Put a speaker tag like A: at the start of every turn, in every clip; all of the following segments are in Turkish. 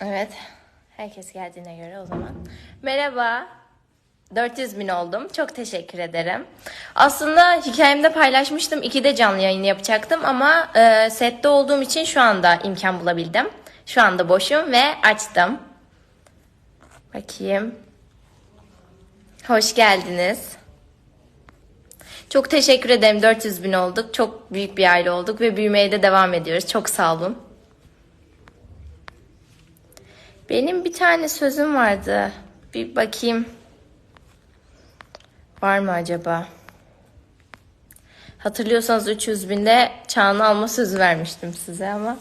A: Evet. Herkes geldiğine göre o zaman. Merhaba. 400 bin oldum. Çok teşekkür ederim. Aslında hikayemde paylaşmıştım. İki de canlı yayın yapacaktım ama e, sette olduğum için şu anda imkan bulabildim. Şu anda boşum ve açtım. Bakayım. Hoş geldiniz. Çok teşekkür ederim. 400 bin olduk. Çok büyük bir aile olduk ve büyümeye de devam ediyoruz. Çok sağ olun. Benim bir tane sözüm vardı. Bir bakayım. Var mı acaba? Hatırlıyorsanız 300 binde Çağan'ı alma sözü vermiştim size ama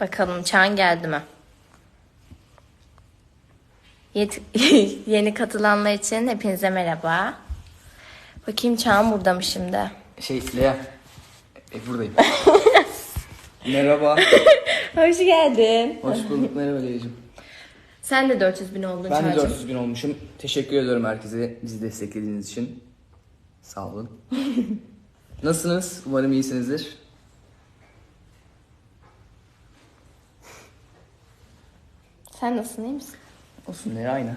A: bakalım Çağan geldi mi? Yet- Yeni katılanlar için hepinize merhaba. Bakayım Çağan burada mı şimdi?
B: Şey Lea. E, buradayım. Merhaba.
A: Hoş geldin.
B: Hoş bulduk. Merhaba Lea'cim.
A: Sen de 400 bin oldun
B: Ben de
A: Çağcığım.
B: 400 bin olmuşum. Teşekkür ediyorum herkese bizi desteklediğiniz için. Sağ olun. Nasılsınız? Umarım iyisinizdir.
A: Sen nasılsın iyi misin?
B: Olsun Lea aynı.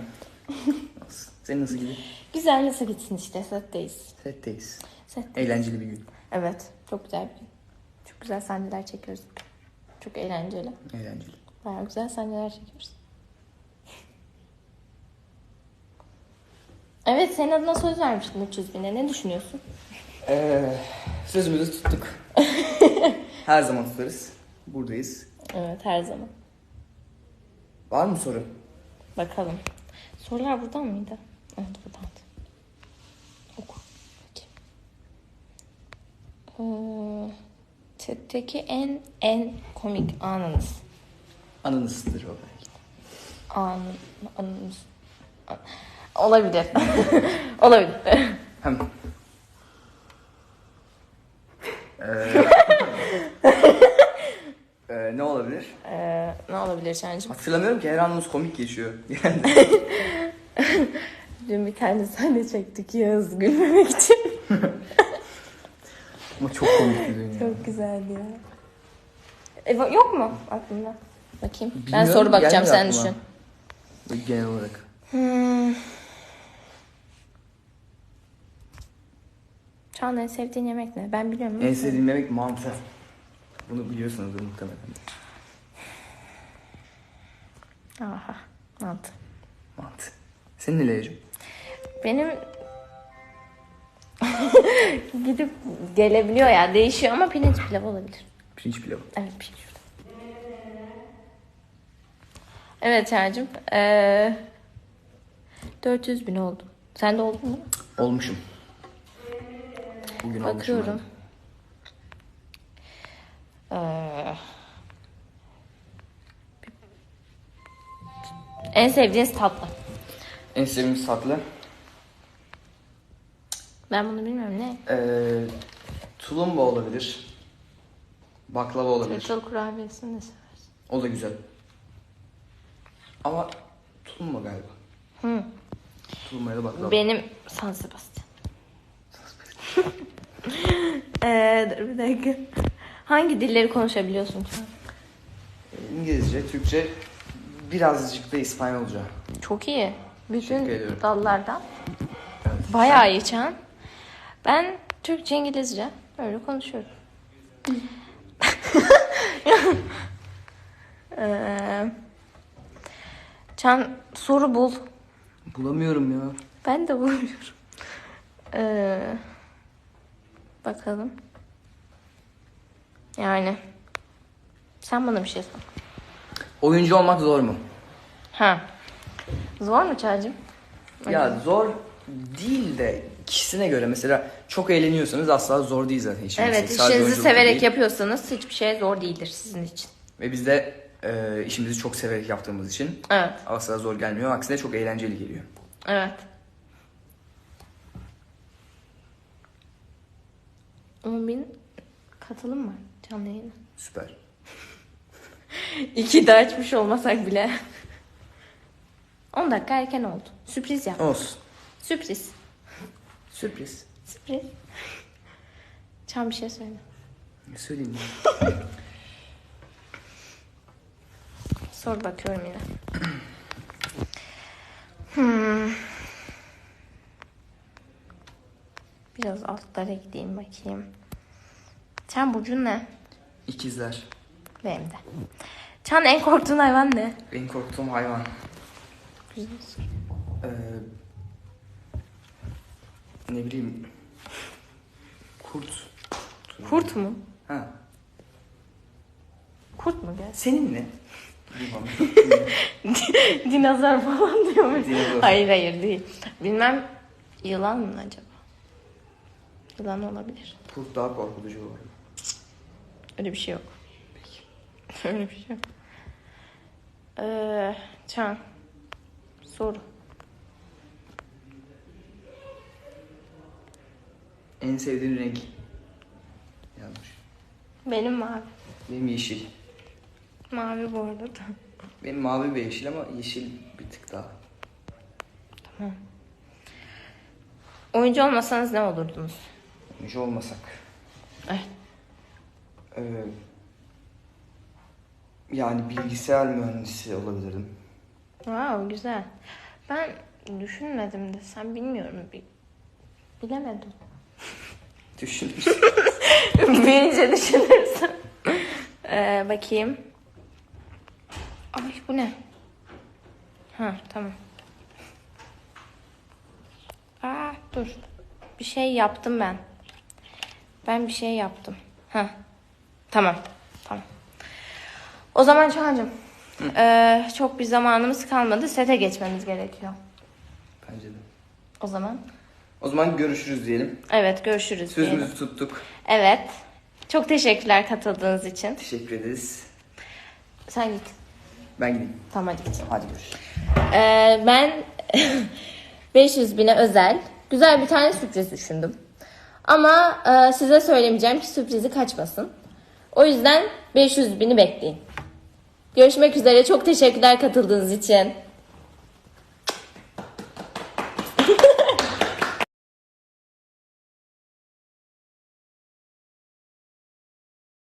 B: Olsun. Senin nasıl gidiyor?
A: Güzel nasıl gitsin işte setteyiz.
B: Setteyiz.
A: Set.
B: Eğlenceli bir gün.
A: Evet çok güzel bir gün. Çok güzel sahneler çekiyoruz. Çok eğlenceli.
B: Eğlenceli.
A: Bayağı güzel sahneler çekiyoruz. Evet senin adına söz vermiştin 300 bine. Ne düşünüyorsun?
B: Ee, sözümüzü tuttuk. Her zaman tutarız. Buradayız.
A: Evet her zaman.
B: Var mı soru?
A: Bakalım. Sorular buradan mıydı? Evet buradan. Oku. Peki. Ee, chatteki en en komik anınız.
B: Anınızdır o belki.
A: An, anınız. An- Olabilir. Olabilir.
B: Hem. Ee, ee, ne olabilir?
A: Ee, ne olabilir Şancığım?
B: Hatırlamıyorum ki her anımız komik geçiyor.
A: Dün bir tane sahne çektik Yağız gülmemek için.
B: Ama çok komikti dün ya.
A: Çok güzeldi ya. E, va- yok mu aklında? Bakayım. ben
B: Bilmiyorum,
A: soru bakacağım sen
B: gelmiyor
A: düşün.
B: Genel olarak.
A: Hmm. Çağan en sevdiğin yemek ne? Ben biliyorum.
B: En sevdiğim yemek mantı. Bunu biliyorsunuzdur muhtemelen.
A: Aha. Mantı.
B: Mantı. Senin ne Leğencim?
A: Benim gidip gelebiliyor ya değişiyor ama pirinç pilav olabilir.
B: Pirinç pilavı.
A: Evet pirinç pilav. Evet Çağcığım. Ee, 400 bin oldu. Sen de oldun mu?
B: Olmuşum. Bugün.
A: Bakıyorum. Ee, en sevdiğiniz tatlı.
B: En sevdiğim tatlı.
A: Ben bunu bilmiyorum ne?
B: Ee, tulumba olabilir. Baklava olabilir.
A: Tırtıl kurabiyesini de seversin.
B: O da güzel. Ama tulumba galiba.
A: Hı.
B: Tulumba ya da baklava.
A: Benim San Sebastian. ee, dur bir dakika. Hangi dilleri konuşabiliyorsun an?
B: İngilizce, Türkçe, birazcık da İspanyolca.
A: Çok iyi.
B: Teşekkür
A: Bütün
B: ediyorum.
A: dallardan.
B: Evet.
A: Bayağı iyi Çağan. Ben Türkçe, İngilizce öyle konuşuyorum. ee, Çağan soru bul.
B: Bulamıyorum ya.
A: Ben de bulamıyorum. Ee, bakalım. Yani. Sen bana bir şey sor.
B: Oyuncu olmak zor mu?
A: Ha. Zor mu Çağcığım?
B: Ya zor değil de kişisine göre mesela çok eğleniyorsanız asla zor değil zaten işin.
A: Evet
B: Mesela sadece
A: işinizi
B: oyunculuk
A: severek
B: değil.
A: yapıyorsanız hiçbir şey zor değildir sizin için.
B: Ve biz de e, işimizi çok severek yaptığımız için
A: Evet.
B: asla zor gelmiyor. Aksine çok eğlenceli geliyor.
A: Evet. 10 bin katılım var canlı yayına.
B: Süper.
A: İki de açmış olmasak bile. 10 dakika erken oldu. Sürpriz yap.
B: Olsun.
A: Sürpriz.
B: Sürpriz.
A: Sürpriz. Çam bir şey söyle.
B: Ne söyleyeyim ya?
A: Sor bakıyorum yine. Hmm. Biraz altlara gideyim bakayım. Sen burcun ne?
B: İkizler.
A: Benim de. Çan en korktuğun hayvan ne?
B: En korktuğum hayvan.
A: Güzel.
B: Ee, ne bileyim. Kurt.
A: Kurt mu?
B: Ha.
A: Kurt mu gerçi?
B: Senin ne?
A: Dinozor falan diyor mu? Hayır hayır değil. Bilmem yılan mı acaba? Yılan olabilir.
B: Kurt daha korkutucu olur.
A: Öyle bir şey yok. Öyle bir şey yok. Ee, Çan. Soru.
B: En sevdiğin renk? Yanlış.
A: Benim mavi.
B: Benim yeşil.
A: Mavi bu arada da.
B: Benim mavi ve yeşil ama yeşil bir tık daha.
A: Oyuncu olmasanız ne olurdunuz?
B: Oyuncu olmasak.
A: Eh.
B: Ee, yani bilgisayar mühendisi olabilirdim.
A: Wow güzel. Ben düşünmedim de sen bilmiyorum. Bir... Bilemedim.
B: Düşünmüş.
A: Büyüyünce düşünürsün. Ee, bakayım. Ay bu ne? Ha tamam. Aa dur. Bir şey yaptım ben. Ben bir şey yaptım. Ha. Tamam. Tamam. O zaman Çağan'cığım. ee, çok bir zamanımız kalmadı. Sete geçmemiz gerekiyor.
B: Bence de.
A: O zaman.
B: O zaman görüşürüz diyelim.
A: Evet görüşürüz. diyelim.
B: Sözümüzü tuttuk.
A: Evet. Çok teşekkürler katıldığınız için.
B: Teşekkür ederiz.
A: Sen git.
B: Ben gideyim.
A: Tamam hadi git.
B: Hadi görüşürüz.
A: Ee, ben 500 bine özel güzel bir tane sürpriz düşündüm. Ama e, size söylemeyeceğim ki sürprizi kaçmasın. O yüzden 500 bini bekleyin. Görüşmek üzere. Çok teşekkürler katıldığınız için.